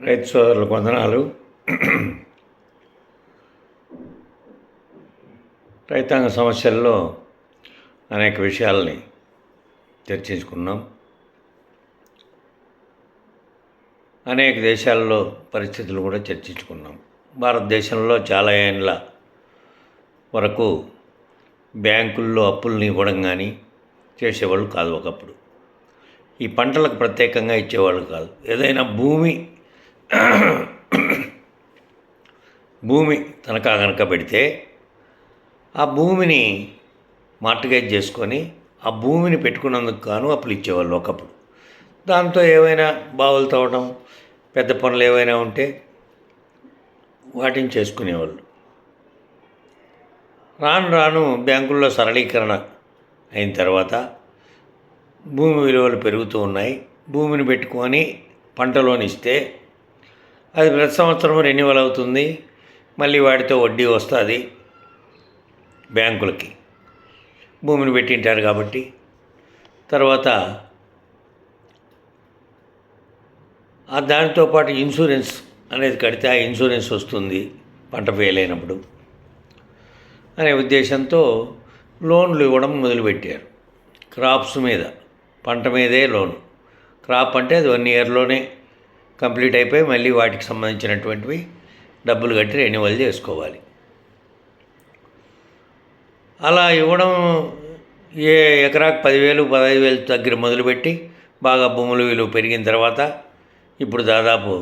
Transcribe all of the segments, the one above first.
రైతు సోదరులకు వందనాలు. రైతాంగ సమస్యల్లో అనేక విషయాల్ని చర్చించుకున్నాం. అనేక దేశాల్లో పరిస్థితులు కూడా చర్చించుకున్నాం. భారతదేశంలో చాలా ఏండ్ల వరకు బ్యాంకుల్లో అప్పుల్ని ఇవ్వడం కానీ చేసేవాళ్ళు కాదు ఒకప్పుడు. ఈ పంటలకు ప్రత్యేకంగా ఇచ్చేవాళ్ళు కాదు. ఏదైనా భూమి భూమి తనఖా కనుక పెడితే ఆ భూమిని మార్టిగేజ్ చేసుకొని ఆ భూమిని పెట్టుకున్నందుకు గాను అప్పులు ఇచ్చేవాళ్ళు ఒకప్పుడు. దాంతో ఏవైనా బావులు తవ్వడం పెద్ద పనులు ఏవైనా ఉంటే వాటిని చేసుకునేవాళ్ళు. రాను రాను బ్యాంకుల్లో సరళీకరణ అయిన తర్వాత భూమి విలువలు పెరుగుతూ ఉన్నాయి. భూమిని పెట్టుకొని పంట లోన్ ఇస్తే అది ప్రతి సంవత్సరం రెన్యువల్ అవుతుంది. మళ్ళీ వాటితో వడ్డీ వస్తుంది బ్యాంకులకి. భూమిని పెట్టింటారు కాబట్టి. తర్వాత ఆ దానితో పాటు ఇన్సూరెన్స్ అనేది కడితే ఆ ఇన్సూరెన్స్ వస్తుంది పంట వేయలేనప్పుడు. అనే ఉద్దేశంతో లోన్లు ఇవ్వడం మొదలుపెట్టారు. క్రాప్స్ మీద పంట మీదే లోన్. క్రాప్ అంటే అది వన్ ఇయర్లోనే కంప్లీట్ అయిపోయి మళ్ళీ వాటికి సంబంధించినటువంటివి డబ్బులు కట్టి రెన్యువల్ చేసుకోవాలి. అలా ఇవ్వడం ఏ ఎకరాకు పదివేలు పదహైదు వేలు దగ్గర మొదలుపెట్టి బాగా భూములు విలువ పెరిగిన తర్వాత ఇప్పుడు దాదాపు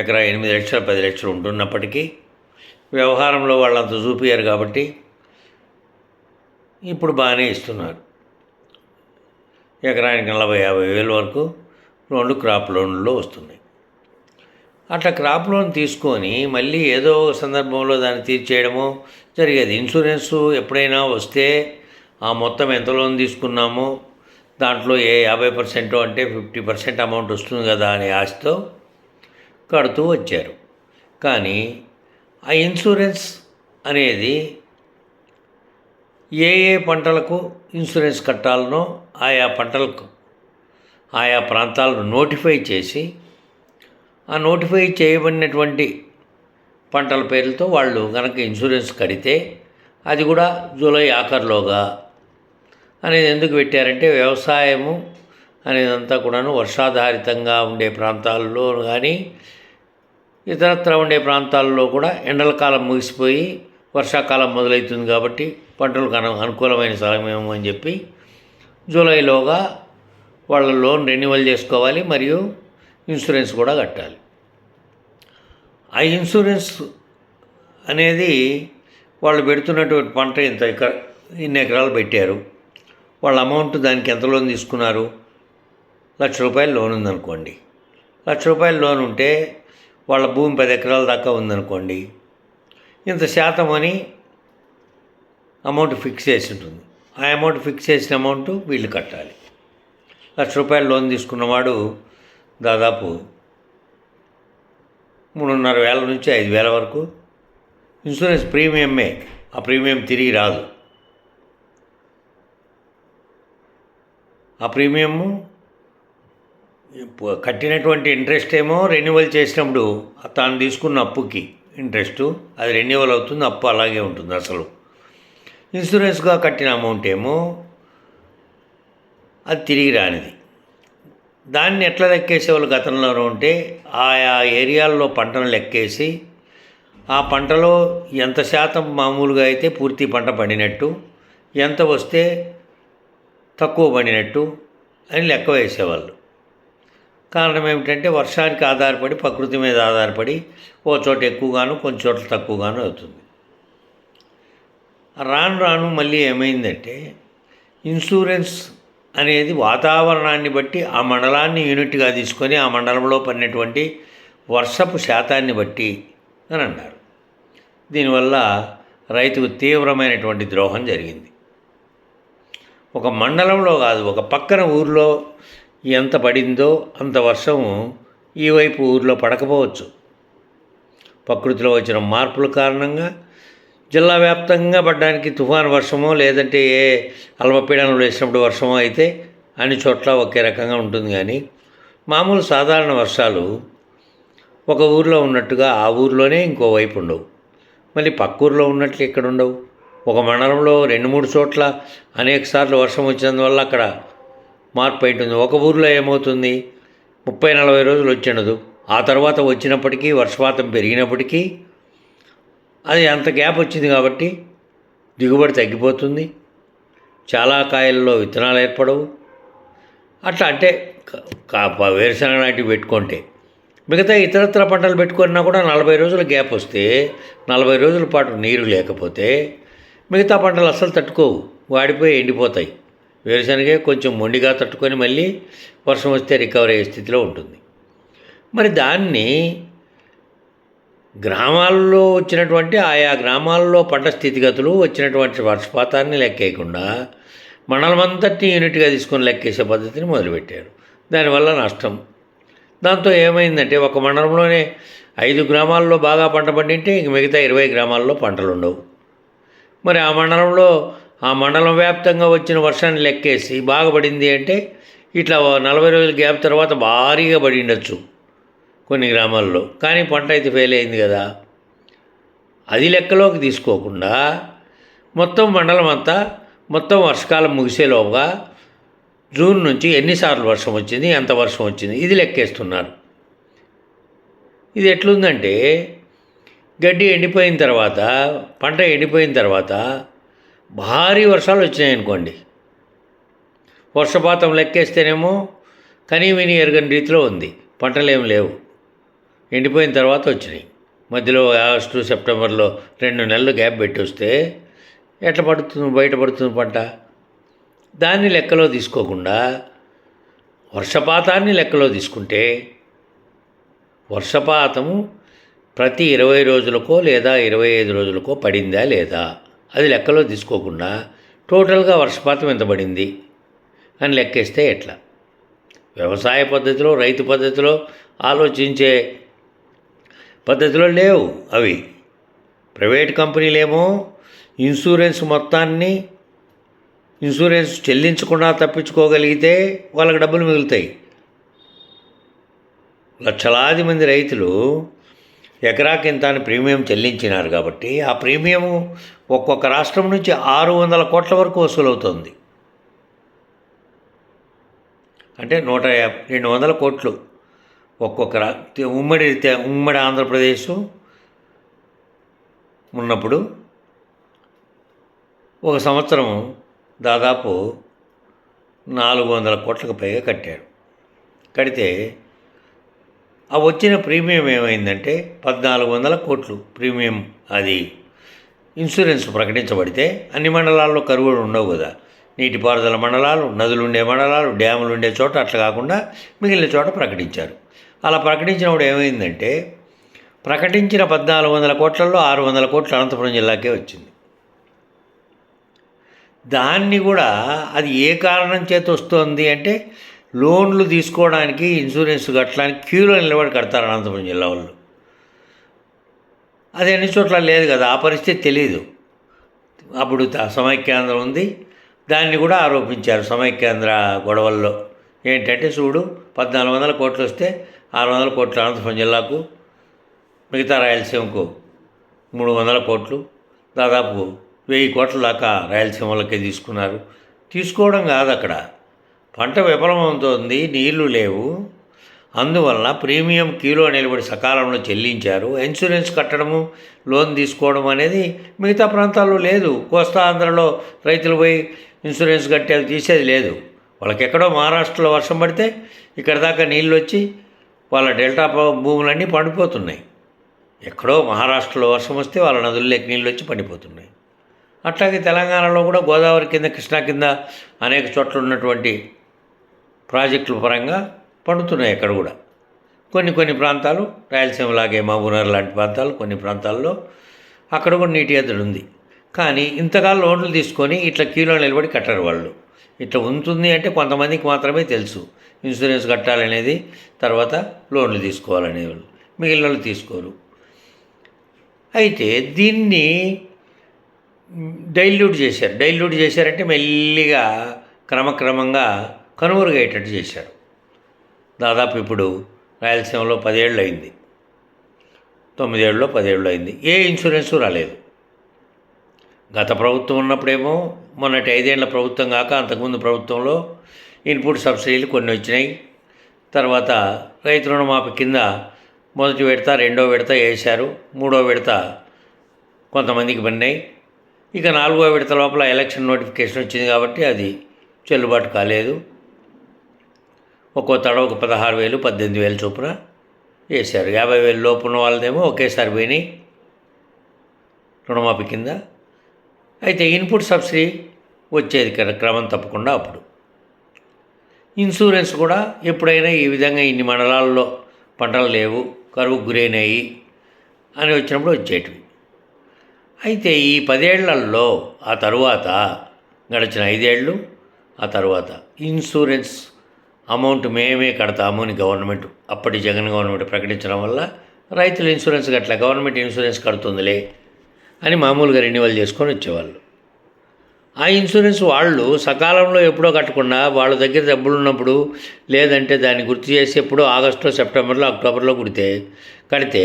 ఎకరా ఎనిమిది లక్షలు పది లక్షలు ఉంటున్నప్పటికీ వ్యవహారంలో వాళ్ళంత చూపించారు కాబట్టి ఇప్పుడు బాగానే ఇస్తున్నారు. ఎకరానికి నలభై యాభై వేల వరకు లోన్లు క్రాప్ లోన్లలో వస్తున్నాయి. అట్లా క్రాప్ లోన్ తీసుకొని మళ్ళీ ఏదో ఒక సందర్భంలో దాన్ని తీర్చేయడము జరిగేది. ఇన్సూరెన్స్ ఎప్పుడైనా వస్తే ఆ మొత్తం ఎంత లోన్ తీసుకున్నామో దాంట్లో ఏ యాభై పర్సెంట్ అంటే ఫిఫ్టీ పర్సెంట్ అమౌంట్ వస్తుంది కదా అనే ఆశతో కడుతూ వచ్చారు. కానీ ఆ ఇన్సూరెన్స్ అనేది ఏ ఏ పంటలకు ఇన్సూరెన్స్ కట్టాలనో ఆయా పంటలకు ఆయా ప్రాంతాలను నోటిఫై చేసి ఆ నోటిఫై చేయబడినటువంటి పంటల పేర్లతో వాళ్ళు కనుక ఇన్సూరెన్స్ కడితే అది కూడా జూలై ఆఖరిలోగా అనేది ఎందుకు పెట్టారంటే వ్యవసాయము అనేదంతా కూడాను వర్షాధారితంగా ఉండే ప్రాంతాల్లో కానీ ఇతరత్ర ఉండే ప్రాంతాల్లో కూడా ఎండల కాలం ముగిసిపోయి వర్షాకాలం మొదలవుతుంది కాబట్టి పంటలకు అను అనుకూలమైన సమయం అని చెప్పి జూలైలోగా వాళ్ళ లోన్ రెన్యువల్ చేసుకోవాలి మరియు ఇన్సూరెన్స్ కూడా కట్టాలి. ఆ ఇన్సూరెన్స్ అనేది వాళ్ళు పెడుతున్నటువంటి పంట ఇంత ఎకర ఇన్ని ఎకరాలు పెట్టారు వాళ్ళ అమౌంట్ దానికి ఎంత లోన్ తీసుకున్నారు లక్ష రూపాయలు లోన్ ఉందనుకోండి. లక్ష రూపాయలు లోన్ ఉంటే వాళ్ళ భూమి పది ఎకరాల దాకా ఉందనుకోండి. ఇంత శాతం అని అమౌంట్ ఫిక్స్ చేసి ఉంటుంది. ఆ అమౌంట్ ఫిక్స్ చేసిన అమౌంట్ వీళ్ళు కట్టాలి. లక్ష రూపాయలు లోన్ తీసుకున్నవాడు దాదాపు మూడున్నర వేల నుంచి ఐదు వేల వరకు. ఇన్సూరెన్స్ ప్రీమియమే. ఆ ప్రీమియం తిరిగి రాదు. ఆ ప్రీమియము కట్టినటువంటి ఇంట్రెస్ట్ ఏమో రెన్యువల్ చేసినప్పుడు తాను తీసుకున్న అప్పుకి ఇంట్రెస్ట్ అది రెన్యువల్ అవుతుంది అప్పు అలాగే ఉంటుంది అసలు. ఇన్సూరెన్స్గా కట్టిన అమౌంట్ ఏమో అది తిరిగి రానిది. దాన్ని ఎట్లా లెక్కేసేవాళ్ళు గతంలో ఉంటే ఆయా ఏరియాల్లో పంటను లెక్కేసి ఆ పంటలో ఎంత శాతం మామూలుగా అయితే పూర్తి పంట పండినట్టు ఎంత వస్తే తక్కువ పండినట్టు అని లెక్క వేసేవాళ్ళు. కారణం ఏమిటంటే వర్షానికి ఆధారపడి ప్రకృతి మీద ఆధారపడి ఓ చోట ఎక్కువగాను కొన్ని చోట్ల తక్కువగాను అవుతుంది. రాను రాను మళ్ళీ ఏమైందంటే ఇన్సూరెన్స్ అనేది వాతావరణాన్ని బట్టి ఆ మండలాన్ని యూనిట్గా తీసుకొని ఆ మండలంలో పడినటువంటి వర్షపు శాతాన్ని బట్టి అని అన్నారు. దీనివల్ల రైతుకు తీవ్రమైనటువంటి ద్రోహం జరిగింది. ఒక మండలంలో కాదు ఒక పక్కన ఊర్లో ఎంత పడిందో అంత వర్షము ఈ వైపు ఊర్లో పడకపోవచ్చు. ప్రకృతిలో వచ్చిన మార్పుల కారణంగా జిల్లా వ్యాప్తంగా పడడానికి తుఫాను వర్షమో లేదంటే ఏ అల్పపీడనం వేసినప్పుడు వర్షమో అయితే అన్ని చోట్ల ఒకే రకంగా ఉంటుంది కానీ మామూలు సాధారణ వర్షాలు ఒక ఊర్లో ఉన్నట్టుగా ఆ ఊర్లోనే ఇంకో వైపు ఉండవు. మళ్ళీ పక్క ఊర్లో ఉన్నట్లు ఇక్కడ ఉండవు. ఒక మండలంలో రెండు మూడు చోట్ల అనేక సార్లు వర్షం వచ్చినందువల్ల అక్కడ మార్పు ఉంటుంది. ఒక ఊర్లో ఏమవుతుంది? ముప్పై నలభై రోజులు వచ్చిండదు ఆ తర్వాత వచ్చినప్పటికీ వర్షపాతం పెరిగినప్పటికీ అది అంత గ్యాప్ వచ్చింది కాబట్టి దిగుబడి తగ్గిపోతుంది. చాలా కాయల్లో విత్తనాలు ఏర్పడవు. అట్లా అంటే వేరుశనగ లాంటివి పెట్టుకుంటే మిగతా ఇతరత్ర పంటలు పెట్టుకున్నా కూడా నలభై రోజుల గ్యాప్ వస్తే నలభై రోజుల పాటు నీరు లేకపోతే మిగతా పంటలు అస్సలు తట్టుకోవు. వాడిపోయి ఎండిపోతాయి. వేరుశనగే కొంచెం మొండిగా తట్టుకొని మళ్ళీ వర్షం వస్తే రికవర్ అయ్యే స్థితిలో ఉంటుంది. మరి దాన్ని గ్రామాల్లో వచ్చినటువంటి ఆయా గ్రామాల్లో పంట స్థితిగతులు వచ్చినటువంటి వర్షపాతాన్ని లెక్కేయకుండా మండలమంతటిని యూనిట్గా తీసుకొని లెక్కేసే పద్ధతిని మొదలుపెట్టారు. దానివల్ల నష్టం. దాంతో ఏమైందంటే ఒక మండలంలోనే ఐదు గ్రామాల్లో బాగా పంట పండింటే ఇంక మిగతా ఇరవై గ్రామాల్లో పంటలు ఉండవు మరి ఆ మండలంలో ఆ మండలం వ్యాప్తంగా వచ్చిన వర్షాన్ని లెక్కేసి బాగా పడింది అంటే ఇట్లా నలభై రోజుల గ్యాప్ తర్వాత భారీగా పడి ఉండొచ్చు. కొన్ని గ్రామాల్లో. కానీ పంట అయితే ఫెయిల్ అయింది కదా. అది లెక్కలోకి తీసుకోకుండా మొత్తం మండలం అంతా మొత్తం వర్షకాలం ముగిసేలోగా జూన్ నుంచి ఎన్నిసార్లు వర్షం వచ్చింది ఎంత వర్షం వచ్చింది ఇది లెక్కేస్తున్నారు. ఇది ఎట్లుందంటే గడ్డి ఎండిపోయిన తర్వాత పంట ఎండిపోయిన తర్వాత భారీ వర్షాలు వచ్చినాయనుకోండి. వర్షపాతం లెక్కేస్తేనేమో కనీ విని ఎరగని రీతిలో ఉంది. పంటలు లేవు. ఎండిపోయిన తర్వాత వచ్చినాయి. మధ్యలో ఆగస్టు సెప్టెంబర్లో రెండు నెలలు గ్యాప్ పెట్టి వస్తే ఎట్లా పడుతుంది బయటపడుతుంది పంట? దాన్ని లెక్కలో తీసుకోకుండా వర్షపాతాన్ని లెక్కలో తీసుకుంటే వర్షపాతము ప్రతి ఇరవై రోజులకో లేదా ఇరవై ఐదు రోజులకో పడిందా లేదా? అది లెక్కలో తీసుకోకుండా టోటల్గా వర్షపాతం ఎంత పడింది అని లెక్కేస్తే ఎట్లా? వ్యవసాయ పద్ధతిలో రైతు పద్ధతిలో ఆలోచించే పద్ధతిలో లేవు అవి. ప్రైవేట్ కంపెనీలేమో ఇన్సూరెన్స్ మొత్తాన్ని ఇన్సూరెన్స్ చెల్లించకుండా తప్పించుకోగలిగితే వాళ్ళకి డబ్బులు మిగులుతాయి. లక్షలాది మంది రైతులు ఎకరాకి ఇంత అని ప్రీమియం చెల్లించినారు కాబట్టి ఆ ప్రీమియం ఒక్కొక్క రాష్ట్రం నుంచి ఆరు వందల కోట్ల వరకు వసూలవుతుంది. అంటే నూట యాభై రెండు వందల కోట్లు ఒక్కొక్క రా ఉమ్మడి ఉమ్మడి ఆంధ్రప్రదేశ్ ఉన్నప్పుడు ఒక సంవత్సరం దాదాపు నాలుగు వందల కోట్లకు పైగా కట్టారు. కడితే ఆ వచ్చిన ప్రీమియం ఏమైందంటే పద్నాలుగు వందల కోట్లు ప్రీమియం అది. ఇన్సూరెన్స్ ప్రకటించబడితే అన్ని మండలాల్లో కరువులు ఉండవు కదా. నీటిపారుదల మండలాలు నదులుండే మండలాలు డ్యాములు ఉండే చోట అట్లా కాకుండా మిగిలిన చోట ప్రకటించారు. అలా ప్రకటించినప్పుడు ఏమైందంటే ప్రకటించిన పద్నాలుగు వందల కోట్లలో ఆరు వందల కోట్లు అనంతపురం జిల్లాకే వచ్చింది. దాన్ని కూడా అది ఏ కారణం చేత వస్తుంది అంటే లోన్లు తీసుకోవడానికి ఇన్సూరెన్స్ కట్టడానికి క్యూలో నిలబడి కడతారు అనంతపురం జిల్లా వాళ్ళు. అది అన్ని చోట్ల లేదు కదా ఆ పరిస్థితి తెలియదు అప్పుడు త- సమైక్యాంధ్ర ఉంది. దాన్ని కూడా ఆరోపించారు సమైక్యాంధ్ర గొడవల్లో. ఏంటంటే చూడు పద్నాలుగు వందల కోట్లు వస్తే ఆరు వందల కోట్లు అనంతపురం జిల్లాకు మిగతా రాయలసీమకు మూడు వందల కోట్లు. దాదాపు వెయ్యి కోట్ల దాకా రాయలసీమలకే తీసుకున్నారు. తీసుకోవడం కాదు అక్కడ. పంట విఫలమవుతోంది నీళ్ళు లేవు. అందువలన ప్రీమియం కిలో నిలబడి సకాలంలో చెల్లించారు. ఇన్సూరెన్స్ కట్టడము లోన్ తీసుకోవడం అనేది మిగతా ప్రాంతాల్లో లేదు. కోస్తా ఆంధ్రలో రైతులు పోయి ఇన్సూరెన్స్ కట్టేది తీసేది లేదు. వాళ్ళకి ఎక్కడో మహారాష్ట్రలో వర్షం పడితే ఇక్కడ దాకా నీళ్ళు వచ్చి వాళ్ళ డెల్టా భూములన్నీ పండిపోతున్నాయి. ఎక్కడో మహారాష్ట్రలో వర్షం వస్తే వాళ్ళ నదుల్లోకి నీళ్ళు వచ్చి పండిపోతున్నాయి. అట్లాగే తెలంగాణలో కూడా గోదావరి కింద కృష్ణా కింద అనేక చోట్ల ఉన్నటువంటి ప్రాజెక్టుల పరంగా పండుతున్నాయి అక్కడ కూడా. కొన్ని కొన్ని ప్రాంతాలు రాయలసీమలాగే మహబూనగర్ లాంటి ప్రాంతాలు కొన్ని ప్రాంతాల్లో అక్కడ కూడా నీటి ఎద్దడి ఉంది. కానీ ఇంతగా లోన్లు తీసుకొని ఇట్లా కీలో నిలబడి కట్టరు వాళ్ళు. ఇట్లా ఉంటుంది అంటే కొంతమందికి మాత్రమే తెలుసు. ఇన్సూరెన్స్ కట్టాలనేది తర్వాత లోన్లు తీసుకోవాలనే వాళ్ళు మిగిలిన వాళ్ళు తీసుకోరు. అయితే దీన్ని డైల్యూట్ చేశారు. డైల్యూట్ చేశారంటే మెల్లిగా క్రమక్రమంగా కనుమరుగయ్యేటట్టు చేశారు. దాదాపు ఇప్పుడు రాయలసీమలో పదేళ్ళు అయింది. తొమ్మిదేళ్ళలో పదేళ్ళు అయింది. ఏ ఇన్సూరెన్సు రాలేదు. గత ప్రభుత్వం ఉన్నప్పుడేమో మొన్నటి ఐదేళ్ళ ప్రభుత్వం కాక అంతకుముందు ప్రభుత్వంలో ఇన్పుట్ సబ్సిడీలు కొన్ని వచ్చినాయి. తర్వాత రైతు రుణమాఫీ కింద మొదటి విడత రెండో విడత వేశారు. మూడో విడత కొంతమందికి పడినాయి. ఇక నాలుగో విడత లోపల ఎలక్షన్ నోటిఫికేషన్ వచ్చింది కాబట్టి అది చెల్లుబాటు కాలేదు. ఒక్కో తడవ ఒక పదహారు వేలు పద్దెనిమిది వేలు చొప్పున వేశారు. యాభై వేలు లోపు ఉన్న వాళ్ళదేమో ఒకేసారి పోయినాయి రుణమాఫీ కింద. అయితే ఇన్పుట్ సబ్సిడీ వచ్చేది క్రమం తప్పకుండా అప్పుడు. ఇన్సూరెన్స్ కూడా ఎప్పుడైనా ఈ విధంగా ఇన్ని మండలాల్లో పంటలు లేవు కరువుకు గురైనాయి అని వచ్చినప్పుడు వచ్చేటివి. అయితే ఈ పదేళ్ళలో ఆ తరువాత గడిచిన ఐదేళ్ళు ఆ తర్వాత ఇన్సూరెన్స్ అమౌంట్ మేమే కడతాము అని గవర్నమెంట్ అప్పటి జగన్ గవర్నమెంట్ ప్రకటించడం వల్ల రైతులు ఇన్సూరెన్స్ గట్ల గవర్నమెంట్ ఇన్సూరెన్స్ కడుతుందిలే అని మామూలుగా రెన్యువల్ చేసుకొని వచ్చేవాళ్ళు. ఆ ఇన్సూరెన్స్ వాళ్ళు సకాలంలో ఎప్పుడో కట్టకుండా వాళ్ళ దగ్గర డబ్బులు ఉన్నప్పుడు లేదంటే దాన్ని గుర్తు చేసి ఎప్పుడో ఆగస్టులో సెప్టెంబర్లో అక్టోబర్లో కుడితే కడితే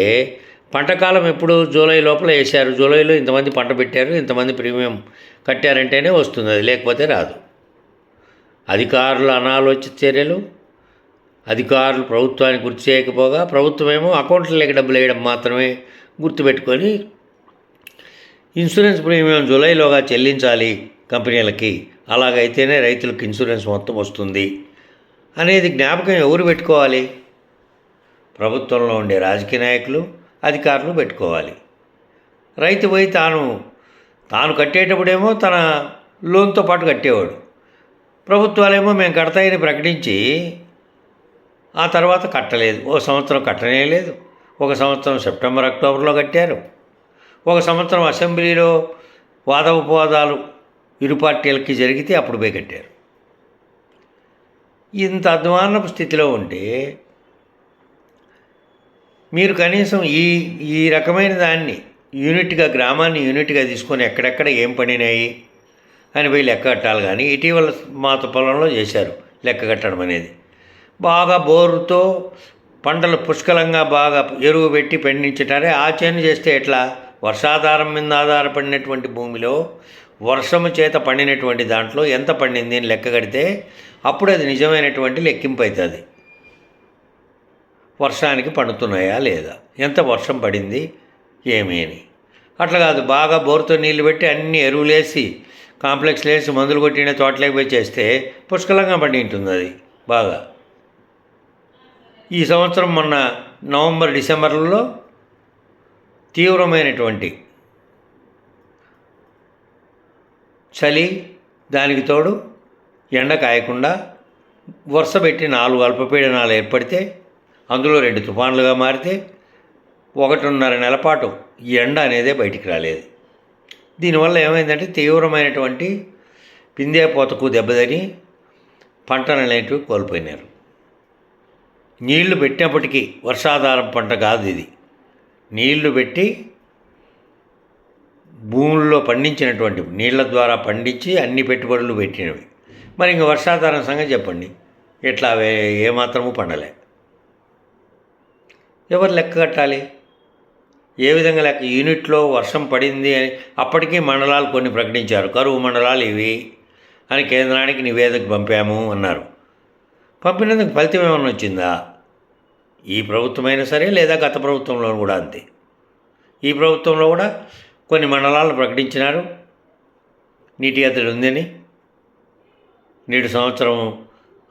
పంటకాలం ఎప్పుడు జూలై లోపల వేశారు. జూలైలో ఇంతమంది పంట పెట్టారు ఇంతమంది ప్రీమియం కట్టారంటేనే వస్తుంది. అది లేకపోతే రాదు. అధికారుల అనాలోచిత చర్యలు అధికారులు ప్రభుత్వానికి గుర్తు చేయకపోగా ప్రభుత్వమేమో అకౌంట్లలోకి డబ్బులు వేయడం మాత్రమే గుర్తుపెట్టుకొని ఇన్సూరెన్స్ ప్రీమియం జూలైలోగా చెల్లించాలి. కంపెనీలకి. అలాగైతేనే రైతులకు ఇన్సూరెన్స్ మొత్తం వస్తుంది. అనేది జ్ఞాపకం ఎవరు పెట్టుకోవాలి? ప్రభుత్వంలో ఉండే రాజకీయ నాయకులు అధికారులు పెట్టుకోవాలి. రైతు పోయి తాను తాను కట్టేటప్పుడేమో తన లోన్తో పాటు కట్టేవాడు. ప్రభుత్వాలేమో మేము కడతాయని ప్రకటించి ఆ తర్వాత కట్టలేదు. ఓ సంవత్సరం కట్టనే లేదు. ఒక సంవత్సరం సెప్టెంబర్ అక్టోబర్లో కట్టారు. ఒక సంవత్సరం అసెంబ్లీలో వాదోపవాదాలు ఇరు పార్టీలకి జరిగితే అప్పుడు పోయి కట్టారు ఇంత అధ్వానపు స్థితిలో ఉంటే మీరు కనీసం ఈ ఈ రకమైన దాన్ని యూనిట్గా గ్రామాన్ని యూనిట్గా తీసుకొని ఎక్కడెక్కడ ఏం పడినాయి అని పోయి లెక్క కట్టాలి కానీ ఇటీవల మాత పొలంలో చేశారు లెక్క కట్టడం అనేది. బాగా బోరుతో పంటలు పుష్కలంగా బాగా ఎరువు పెట్టి పండించటారే ఆ చేను చేస్తే ఎట్లా? వర్షాధారం మీద ఆధారపడినటువంటి భూమిలో వర్షము చేత పండినటువంటి దాంట్లో ఎంత పండింది అని లెక్క కడితే అప్పుడు అది నిజమైనటువంటి లెక్కింపు అవుతుంది. వర్షానికి పండుతున్నాయా లేదా? ఎంత వర్షం పడింది? ఏమీ అని. అట్లా కాదు బాగా బోరుతో నీళ్ళు పెట్టి అన్ని ఎరువులేసి కాంప్లెక్స్ వేసి మందులు కొట్టిన తోటలోకి పోయి చేస్తే పుష్కలంగా పండి ఉంటుంది అది బాగా. ఈ సంవత్సరం మొన్న నవంబర్ డిసెంబర్లలో తీవ్రమైనటువంటి చలి దానికి తోడు ఎండ కాయకుండా వరుస పెట్టి నాలుగు అల్పపీడనాలు ఏర్పడితే అందులో రెండు తుఫాన్లుగా మారితే ఒకటిన్నర నెలపాటు ఈ ఎండ అనేదే బయటికి రాలేదు. దీనివల్ల ఏమైందంటే తీవ్రమైనటువంటి పిందే పోతకు దెబ్బతిని పంటలు అనేటివి కోల్పోయినారు. నీళ్ళు పెట్టినప్పటికీ వర్షాధారం పంట కాదు ఇది. నీళ్ళు పెట్టి భూముల్లో పండించినటువంటి నీళ్ళ ద్వారా పండించి అన్ని పెట్టుబడులు పెట్టినవి. మరి ఇంక వర్షాధారం సంగతి చెప్పండి. ఎట్లా అవే ఏమాత్రము పండలే. ఎవరు లెక్క కట్టాలి? ఏ విధంగా లెక్క? యూనిట్లో వర్షం పడింది అని అప్పటికీ మండలాలు కొన్ని ప్రకటించారు. కరువు మండలాలు ఇవి అని కేంద్రానికి నివేదిక పంపాము అన్నారు. పంపినందుకు ఫలితం ఏమైనా వచ్చిందా? ఈ ప్రభుత్వమైనా సరే లేదా గత ప్రభుత్వంలో కూడా అంతే. ఈ ప్రభుత్వంలో కూడా కొన్ని మండలాలను ప్రకటించినారు. నీటి ఎద్దడి ఉందని. నేడు సంవత్సరం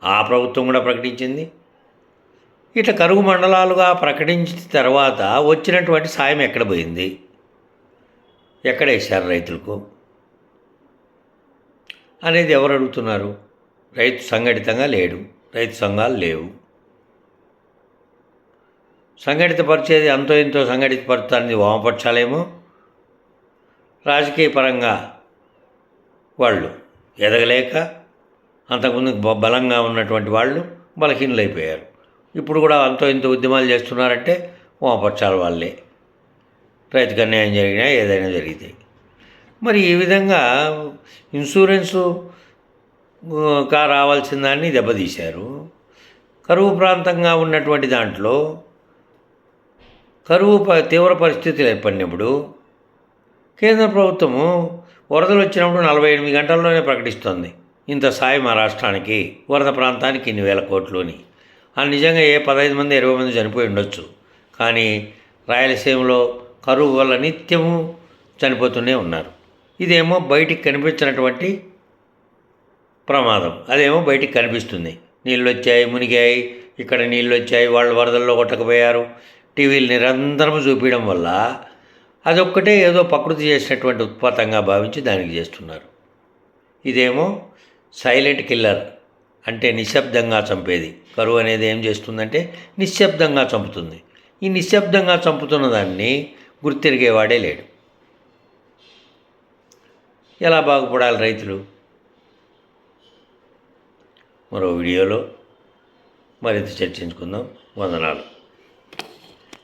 ఆ ప్రభుత్వం కూడా ప్రకటించింది. ఇట్లా కరువు మండలాలుగా ప్రకటించిన తర్వాత వచ్చినటువంటి సాయం ఎక్కడ పోయింది? ఎక్కడ వేశారు రైతులకు? అనేది ఎవరు అడుగుతున్నారు? రైతు సంఘటితంగా లేడు. రైతు సంఘాలు లేవు. సంఘటితపరిచేది అంతో ఇంతో సంఘటితపరుతానికి వామపక్షాలేమో రాజకీయ పరంగా వాళ్ళు ఎదగలేక అంతకుముందు బలంగా ఉన్నటువంటి వాళ్ళు బలహీనులైపోయారు. ఇప్పుడు కూడా అంతో ఇంత ఉద్యమాలు చేస్తున్నారంటే వామపక్షాల వాళ్ళే. రైతుకు అన్యాయం జరిగినా ఏదైనా జరిగితే. మరి ఈ విధంగా ఇన్సూరెన్సు కా రావాల్సిన దాన్ని దెబ్బతీశారు. కరువు ప్రాంతంగా ఉన్నటువంటి దాంట్లో కరువు ప- తీవ్ర పరిస్థితులు ఏర్పడినప్పుడు కేంద్ర ప్రభుత్వము వరదలు వచ్చినప్పుడు నలభై ఎనిమిది గంటల్లోనే ప్రకటిస్తుంది. ఇంత సాయం మా రాష్ట్రానికి వరద ప్రాంతానికి ఇన్ని వేల కోట్లు అని ఆ నిజంగా ఏ పదహైదు మంది ఇరవై మంది చనిపోయి ఉండొచ్చు. కానీ రాయలసీమలో కరువు వల్ల నిత్యము చనిపోతూనే ఉన్నారు. ఇదేమో బయటికి కనిపించినటువంటి ప్రమాదం. అదేమో బయటికి కనిపిస్తుంది. నీళ్ళు వచ్చాయి మునిగాయి ఇక్కడ నీళ్ళు వచ్చాయి వాళ్ళు వరదల్లో కొట్టకపోయారు. టీవీలు నిరంతరం చూపించడం వల్ల అదొక్కటే ఏదో ప్రకృతి చేసినటువంటి ఉత్పాతంగా భావించి దానికి చేస్తున్నారు. ఇదేమో సైలెంట్ కిల్లర్ అంటే నిశ్శబ్దంగా చంపేది. కరువు అనేది ఏం చేస్తుందంటే నిశ్శబ్దంగా చంపుతుంది. ఈ నిశ్శబ్దంగా చంపుతున్న దాన్ని గుర్తిరిగేవాడే లేడు. ఎలా బాగుపడాలి రైతులు? మరో వీడియోలో మరింత చర్చించుకుందాం. వందనాలు.